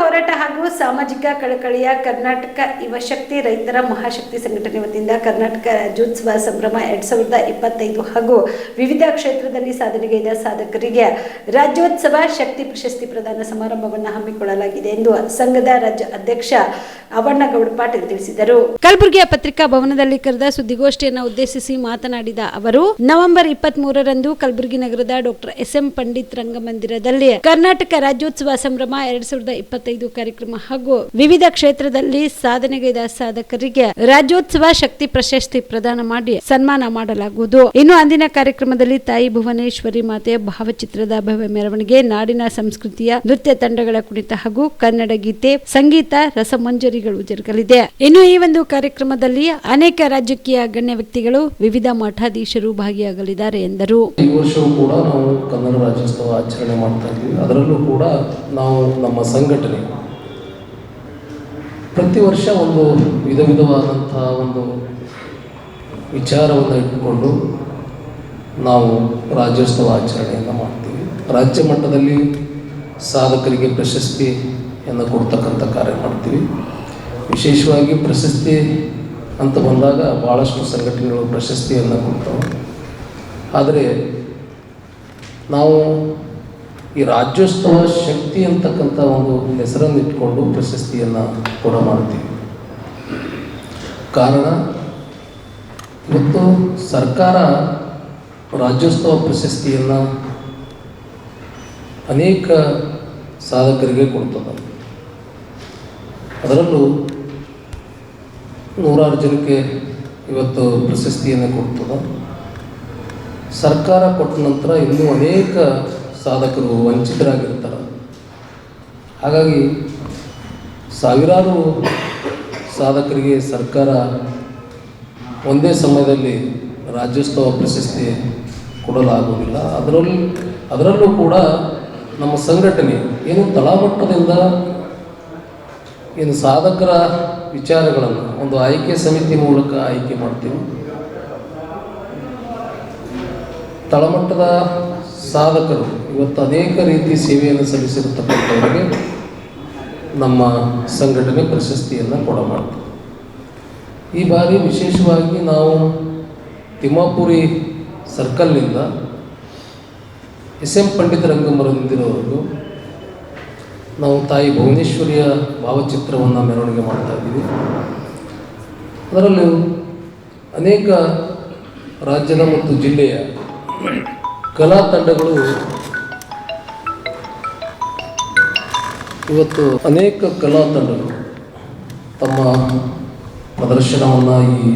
ಹೋರಾಟ ಹಾಗೂ ಸಾಮಾಜಿಕ ಕಳಕಳಿಯ ಕರ್ನಾಟಕ ಯುವಶಕ್ತಿ ರೈತರ ಮಹಾಶಕ್ತಿ ಸಂಘಟನೆ ವತಿಯಿಂದ ಕರ್ನಾಟಕ ರಾಜ್ಯೋತ್ಸವ ಸಂಭ್ರಮ ಎರಡ್ ಸಾವಿರದ ಇಪ್ಪತ್ತೈದು ಹಾಗೂ ವಿವಿಧ ಕ್ಷೇತ್ರದಲ್ಲಿ ಸಾಧನೆಗೈದ ಸಾಧಕರಿಗೆ ರಾಜ್ಯೋತ್ಸವ ಶಕ್ತಿ ಪ್ರಶಸ್ತಿ ಪ್ರದಾನ ಸಮಾರಂಭವನ್ನು ಹಮ್ಮಿಕೊಳ್ಳಲಾಗಿದೆ ಎಂದು ಸಂಘದ ರಾಜ್ಯ ಅಧ್ಯಕ್ಷ ಅವಣ್ಣಗೌಡ ಪಾಟೀಲ್ ತಿಳಿಸಿದರು. ಕಲಬುರಗಿಯ ಪತ್ರಿಕಾ ಭವನದಲ್ಲಿ ಕರೆದ ಸುದ್ದಿಗೋಷ್ಠಿಯನ್ನು ಉದ್ದೇಶಿಸಿ ಮಾತನಾಡಿದ ಅವರು, ನವೆಂಬರ್ ಇಪ್ಪತ್ತ್ ಮೂರರಂದು ಕಲಬುರಗಿ ನಗರದ ಡಾಕ್ಟರ್ ಎಸ್ ಎಂ ಪಂಡಿತ್ ರಂಗಮಂದಿರದಲ್ಲಿ ಕರ್ನಾಟಕ ರಾಜ್ಯೋತ್ಸವ ಸಂಭ್ರಮ ಎರಡ್ ಸಾವಿರದ ಇಪ್ಪತ್ತೈದು ಕಾರ್ಯಕ್ರಮ ಹಾಗೂ ವಿವಿಧ ಕ್ಷೇತ್ರದಲ್ಲಿ ಸಾಧನೆಗೈದ ಸಾಧಕರಿಗೆ ರಾಜ್ಯೋತ್ಸವ ಶಕ್ತಿ ಪ್ರಶಸ್ತಿ ಪ್ರದಾನ ಮಾಡಿ ಸನ್ಮಾನ ಮಾಡಲಾಗುವುದು. ಇನ್ನು ಅಂದಿನ ಕಾರ್ಯಕ್ರಮದಲ್ಲಿ ತಾಯಿ ಭುವನೇಶ್ವರಿ ಮಾತೆಯ ಭಾವಚಿತ್ರದ ಭವ್ಯ ಮೆರವಣಿಗೆ, ನಾಡಿನ ಸಂಸ್ಕೃತಿಯ ನೃತ್ಯ ತಂಡಗಳ ಕುಣಿತ ಹಾಗೂ ಕನ್ನಡ ಗೀತೆ, ಸಂಗೀತ, ರಸಮಂಜರಿಗಳು ಜರುಗಲಿದೆ. ಇನ್ನು ಈ ಒಂದು ಕಾರ್ಯಕ್ರಮದಲ್ಲಿ ಅನೇಕ ರಾಜಕೀಯ ಗಣ್ಯ ವ್ಯಕ್ತಿಗಳು, ವಿವಿಧ ಮಠಾಧೀಶರು ಭಾಗಿಯಾಗಲಿದ್ದಾರೆ ಎಂದರು. ಈ ವರ್ಷವೂ ಕೂಡ ನಾವು ಕನ್ನಡ ರಾಜ್ಯೋತ್ಸವ ಆಚರಣೆ ಮಾಡ್ತಾ ಇದ್ದೀವಿ. ಅದರಲ್ಲೂ ಕೂಡ ನಾವು ನಮ್ಮ ಸಂಘಟನೆ ಪ್ರತಿ ವರ್ಷ ಒಂದು ವಿಧ ವಿಧವಾದಂತಹ ಒಂದು ವಿಚಾರವನ್ನು ಇಟ್ಟುಕೊಂಡು ನಾವು ರಾಜ್ಯೋತ್ಸವ ಆಚರಣೆಯನ್ನು ಮಾಡ್ತೀವಿ. ರಾಜ್ಯ ಮಟ್ಟದಲ್ಲಿ ಸಾಧಕರಿಗೆ ಪ್ರಶಸ್ತಿಯನ್ನು ಕೊಡ್ತಕ್ಕಂಥ ಕಾರ್ಯ ಮಾಡ್ತೀವಿ. ವಿಶೇಷವಾಗಿ ಪ್ರಶಸ್ತಿ ಅಂತ ಬಂದಾಗ ಭಾಳಷ್ಟು ಸಂಘಟನೆಗಳು ಪ್ರಶಸ್ತಿಯನ್ನು ಕೊಡ್ತವೆ. ಆದರೆ ನಾವು ಈ ರಾಜ್ಯೋತ್ಸವ ಶಕ್ತಿ ಅಂತಕ್ಕಂಥ ಒಂದು ಹೆಸರನ್ನು ಇಟ್ಕೊಂಡು ಪ್ರಶಸ್ತಿಯನ್ನು ಕೂಡ ಮಾಡ್ತೀವಿ ಕಾರಣ, ಇವತ್ತು ಸರ್ಕಾರ ರಾಜ್ಯೋತ್ಸವ ಪ್ರಶಸ್ತಿಯನ್ನು ಅನೇಕ ಸಾಧಕರಿಗೆ ಕೊಡ್ತದೆ. ಅದರಲ್ಲೂ ನೂರಾರು ಜನಕ್ಕೆ ಇವತ್ತು ಪ್ರಶಸ್ತಿಯನ್ನು ಕೊಡ್ತದೆ. ಸರ್ಕಾರ ಕೊಟ್ಟ ನಂತರ ಇನ್ನೂ ಅನೇಕ ಸಾಧಕರು ವಂಚಿತರಾಗಿರ್ತಾರೆ. ಹಾಗಾಗಿ ಸಾವಿರಾರು ಸಾಧಕರಿಗೆ ಸರ್ಕಾರ ಒಂದೇ ಸಮಯದಲ್ಲಿ ರಾಜ್ಯೋತ್ಸವ ಪ್ರಶಸ್ತಿ ಕೊಡಲಾಗುವುದಿಲ್ಲ. ಅದರಲ್ಲಿ, ಅದರಲ್ಲೂ ಕೂಡ ನಮ್ಮ ಸಂಘಟನೆ ಏನು ತಳಮಟ್ಟದಿಂದ ಏನು ಸಾಧಕರ ವಿಚಾರಗಳನ್ನು ಒಂದು ಆಯ್ಕೆ ಸಮಿತಿ ಮೂಲಕ ಆಯ್ಕೆ ಮಾಡ್ತೀವಿ. ತಳಮಟ್ಟದ ಸಾಧಕರು ಇವತ್ತು ಅನೇಕ ರೀತಿ ಸೇವೆಯನ್ನು ಸಲ್ಲಿಸಿರತಕ್ಕಂಥವರಿಗೆ ನಮ್ಮ ಸಂಘಟನೆ ಪ್ರಶಸ್ತಿಯನ್ನು ಕೊಡಬಾರ್ದು ಈ ಬಾರಿ ವಿಶೇಷವಾಗಿ ನಾವು ತಿಮ್ಮಾಪುರಿ ಸರ್ಕಲ್ನಿಂದ ಎಸ್ ಎಂ ಪಂಡಿತ ರಂಗಮಂದಿರವರೆಗೂ ನಾವು ತಾಯಿ ಭುವನೇಶ್ವರಿಯ ಭಾವಚಿತ್ರವನ್ನು ಮೆರವಣಿಗೆ ಮಾಡ್ತಾ ಇದ್ದೀವಿ. ಅದರಲ್ಲೂ ಅನೇಕ ರಾಜ್ಯದ ಮತ್ತು ಜಿಲ್ಲೆಯ ಕಲಾ ತಂಡಗಳು ಇವತ್ತು ಅನೇಕ ಕಲಾ ತಂಡಗಳು ತಮ್ಮ ಪ್ರದರ್ಶನವನ್ನು ಈ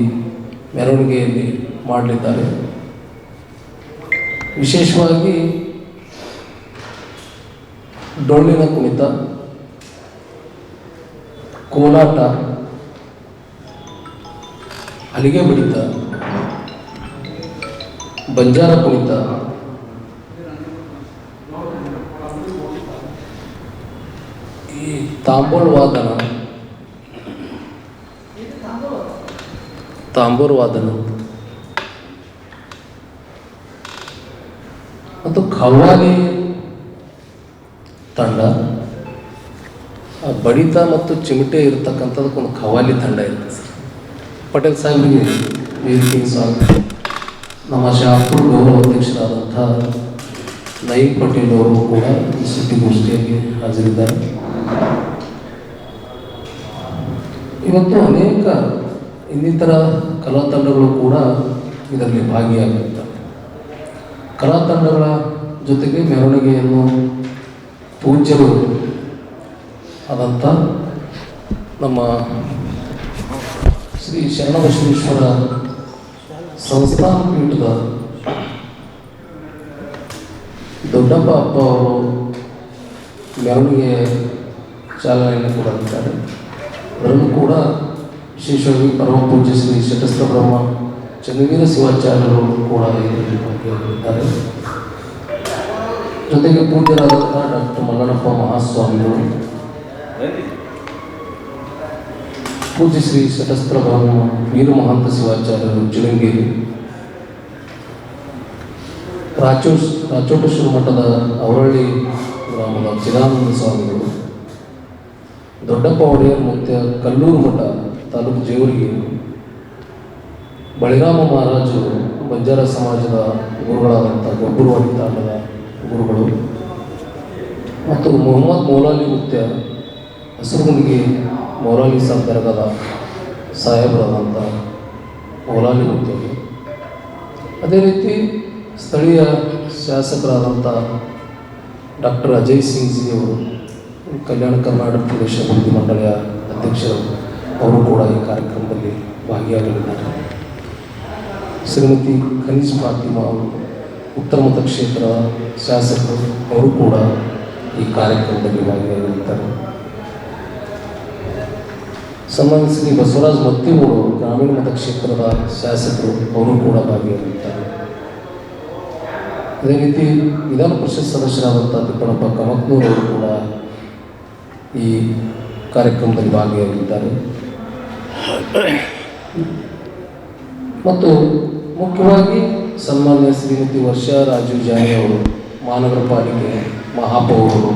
ಮೆರವಣಿಗೆಯಲ್ಲಿ ಮಾಡಲಿದ್ದಾರೆ. ವಿಶೇಷವಾಗಿ ಡೊಳ್ಳಿನ ಕುಣಿತ, ಕೋಲಾಟ ಹಲಿಗೆ ಬಡಿತ ಬಂಜಾರ ಕುಣಿತ ಈ ತಾಂಬೋಳ್ ವಾದನ ತಾಂಬೂರ್ ವಾದನ ಮತ್ತು ಖವಾಲಿ ತಂಡ ಬಡಿತ ಮತ್ತು ಚಿಮಟೆ ಇರತಕ್ಕಂಥದಕ್ಕೊಂದು ಖವಾಲಿ ತಂಡ ಇರುತ್ತೆ ಸರ್. ಪಟೇಲ್ ಸಾಹೇಬ್ರಿಗೆ ವೇದಿಕೆಗೆ ಸ್ವಾಗತ. ನಮ್ಮ ಶಾಪುರ್ ಗೌರವ ಅಧ್ಯಕ್ಷರಾದಂಥ ನಯಿಕ್ ಪಟೇಲ್ ಅವರು ಕೂಡ ಈ ಸುದ್ದಿಗೋಷ್ಠಿಯಲ್ಲಿ ಹಾಜರಿದ್ದಾರೆ. ಇವತ್ತು ಅನೇಕ ಇನ್ನಿತರ ಕಲಾ ತಂಡಗಳು ಕೂಡ ಇದರಲ್ಲಿ ಭಾಗಿಯಾಗಿರ್ತವೆ ಕಲಾ ತಂಡಗಳ ಜೊತೆಗೆ ಮೆರವಣಿಗೆಯನ್ನು ಪೂಜ್ಯರು ಆದಂಥ ನಮ್ಮ ಶ್ರೀ ಶರಣಬಸವೇಶ್ವರ ಸಂಸ್ಥಾನ ಪೀಠದ ದೊಡ್ಡಪ್ಪ ಅಪ್ಪ ಅವರು ಮೆರವಣಿಗೆ ಚಾಲನೆಯನ್ನು ಕೊಡಲಿದ್ದಾರೆ ಅದರಲ್ಲೂ ಕೂಡ ವಿಶೇಷವಾಗಿ ಪರಮ ಪೂಜ್ಯ ಶ್ರೀ ಶಟಸ್ಥ ಬ್ರಹ್ಮ ಚಂದ್ರವೀರ ಶಿವಾಚಾರ್ಯರು ಕೂಡ ಭಾಗಿಯಾಗಿದ್ದಾರೆ ಜೊತೆಗೆ ಪೂಜ್ಯರಾದಂತಹ ಡಾಕ್ಟರ್ ಮಲ್ಲಣ್ಣಪ್ಪ ಮಹಾಸ್ವಾಮಿಗಳು, ಪೂಜ್ಯ ಶ್ರೀ ಶಟಸ್ತ್ರ ಬ್ರಹ್ಮ ವೀರ ಮಹಾಂತ ಶಿವಾಚಾರ್ಯರು ಚಿರಂಗೇರಿ ರಾಚೋಸ್ ರಾಚೋಟೇಶ್ವರ ಮಠದ ಅವರಳ್ಳಿ ಗ್ರಾಮದ ಚಿದಾನಂದ ಸ್ವಾಮಿಗಳು ದೊಡ್ಡಪ್ಪ ಒಡೆಯರ್ ಮತ್ತು ಕಲ್ಲೂರು ಮಠ ತಾಲೂಕು ಜೇವರಿಗೆ ಬಳಿರಾಮ ಮಹಾರಾಜರು ಬಂಜಾರ ಸಮಾಜದ ಗುರುಗಳಾದಂಥ ಗೊಬ್ಬರವಾಡಿ ತಾಂಡದ ಗುರುಗಳು ಮತ್ತು ಮೊಹಮ್ಮದ್ ಮೌಲಾಲಿ ಮುತ್ಯ ಹಸಿರುಗುಂಡಿಗೆ ಮೌಲಾಲಿ ಸಾಬ್ ದರ್ಗಾದ ಸಾಹೇಬರಾದಂಥ ಮೌಲಾಲಿ ಮುತ್ಯ ಅದೇ ರೀತಿ ಸ್ಥಳೀಯ ಶಾಸಕರಾದಂಥ ಡಾಕ್ಟರ್ ಅಜಯ್ ಸಿಂಗ್ ಜಿ ಅವರು ಕಲ್ಯಾಣ ಕರ್ನಾಟಕ ಪ್ರದೇಶ ಅಭಿವೃದ್ಧಿ ಮಂಡಳಿಯ ಅಧ್ಯಕ್ಷರು, ಅವರು ಕೂಡ ಈ ಕಾರ್ಯಕ್ರಮದಲ್ಲಿ ಭಾಗಿಯಾಗಲಿದ್ದಾರೆ. ಶ್ರೀಮತಿ ಖನೀಜ್ ಫಾತಿಮಾ ಅವರು ಉತ್ತರ ಮತಕ್ಷೇತ್ರದ ಶಾಸಕರು, ಅವರು ಕೂಡ ಈ ಕಾರ್ಯಕ್ರಮದಲ್ಲಿ ಭಾಗಿಯಾಗಲಿದ್ದಾರೆ. ಸಂಬಂಧಿಸಿ ಶ್ರೀ ಬಸವರಾಜ್ ಮತ್ತಿಮೂರು ಗ್ರಾಮೀಣ ಮತಕ್ಷೇತ್ರದ ಶಾಸಕರು, ಅವರು ಕೂಡ ಭಾಗಿಯಾಗಲಿದ್ದಾರೆ. ಅದೇ ರೀತಿ ವಿಧಾನ ಪರಿಷತ್ ಸದಸ್ಯರಾದಂಥ ತಿಪ್ಪಣಪ್ಪ ಕಮಕ್ನೂರ್ ಅವರು ಕೂಡ ಈ ಕಾರ್ಯಕ್ರಮದಲ್ಲಿ ಭಾಗಿಯಾಗಿದ್ದಾರೆ. ಮತ್ತು ಮುಖ್ಯವಾಗಿ ಸನ್ಮಾನ್ಯ ಶ್ರೀಮತಿ ವರ್ಷ ರಾಜು ಜಾನಿ ಅವರು ಮಹಾನಗರ ಪಾಲಿಕೆ ಮಹಾಪೌರರು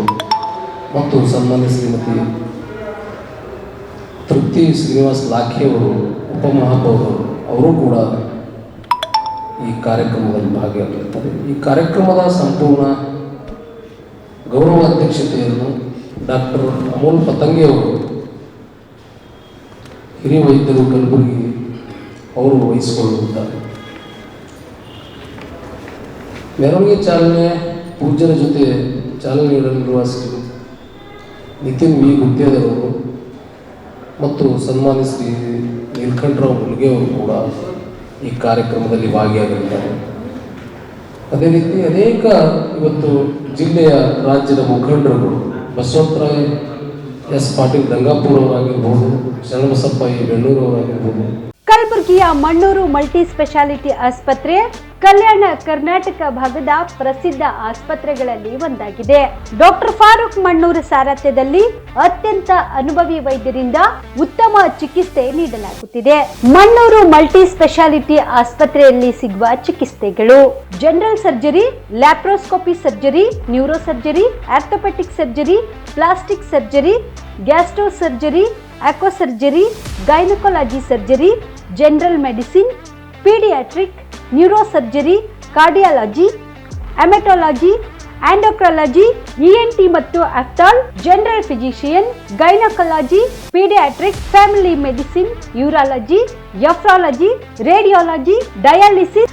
ಮತ್ತು ಸನ್ಮಾನ್ಯ ಶ್ರೀಮತಿ ತೃಪ್ತಿ ಶ್ರೀನಿವಾಸ್ ಲಾಖೆಯವರು ಉಪಮಹಾಪೌರರು ಅವರು ಕೂಡ ಈ ಕಾರ್ಯಕ್ರಮದಲ್ಲಿ ಭಾಗಿಯಾಗಿರ್ತಾರೆ. ಈ ಕಾರ್ಯಕ್ರಮದ ಸಂಪೂರ್ಣ ಗೌರವ ಅಧ್ಯಕ್ಷತೆಯನ್ನು ಡಾಕ್ಟರ್ ಅಮೋಲ್ ಪತಂಗೆ ಅವರು ಹಿರಿಯ ವೈದ್ಯರು ಕಲಬುರಗಿ ಅವರು ವಹಿಸಿಕೊಳ್ಳುತ್ತಾರೆ. ಮೆರವಣಿಗೆ ಚಾಲನೆ ಪೂಜ್ಯರ ಜೊತೆ ಚಾಲನೆ ನೀಡಲಿರುವ ಶ್ರೀ ನಿತಿನ್ ವಿ. ಗುತ್ತೇದರವರು ಮತ್ತು ಸನ್ಮಾನ್ಯ ಶ್ರೀ ನೀಲ್ಕಂಠರಾವ್ ಮುಲ್ಗೆ ಅವರು ಕೂಡ ಈ ಕಾರ್ಯಕ್ರಮದಲ್ಲಿ ಭಾಗಿಯಾಗಲಿದ್ದಾರೆ. ಅದೇ ರೀತಿ ಅನೇಕ ಇವತ್ತು ಜಿಲ್ಲೆಯ ರಾಜ್ಯದ ಮುಖಂಡರುಗಳು ಬಸವಂತರಾಯ ಎಸ್ ಪಾಟೀಲ್ ಗಂಗಾಪುರ್ ಅವರಾಗಿರ್ಬೋದು ಶರಣಬಸಪ್ಪ ಬೆಳ್ಳೂರು ಅವರಾಗಿರ್ಬೋದು ಕಲಬುರಗಿಯ ಮಣ್ಣೂರು ಮಲ್ಟಿ ಸ್ಪೆಷಾಲಿಟಿ ಆಸ್ಪತ್ರೆ, ಕಲ್ಯಾಣ ಕರ್ನಾಟಕ ಭಾಗದ ಪ್ರಸಿದ್ಧ ಆಸ್ಪತ್ರೆಗಳಲ್ಲಿ ಒಂದಾಗಿದೆ. ಡಾಕ್ಟರ್ ಫಾರೂಕ್ ಮಣ್ಣೂರು ಸಾರಥ್ಯದಲ್ಲಿ ಅತ್ಯಂತ ಅನುಭವಿ ವೈದ್ಯರಿಂದ ಉತ್ತಮ ಚಿಕಿತ್ಸೆ ನೀಡಲಾಗುತ್ತಿದೆ. ಮಣ್ಣೂರು ಮಲ್ಟಿ ಸ್ಪೆಷಾಲಿಟಿ ಆಸ್ಪತ್ರೆಯಲ್ಲಿ ಸಿಗುವ ಚಿಕಿತ್ಸೆಗಳು general surgery laparoscopy surgery neuro surgery orthopaedic surgery plastic surgery gastro surgery aqua surgery gynaecology surgery general medicine paediatric neuro surgery cardiology haematology endocrinology ENT ಮತ್ತು ophthal general physician gynaecology paediatric family medicine urology nephrology radiology dialysis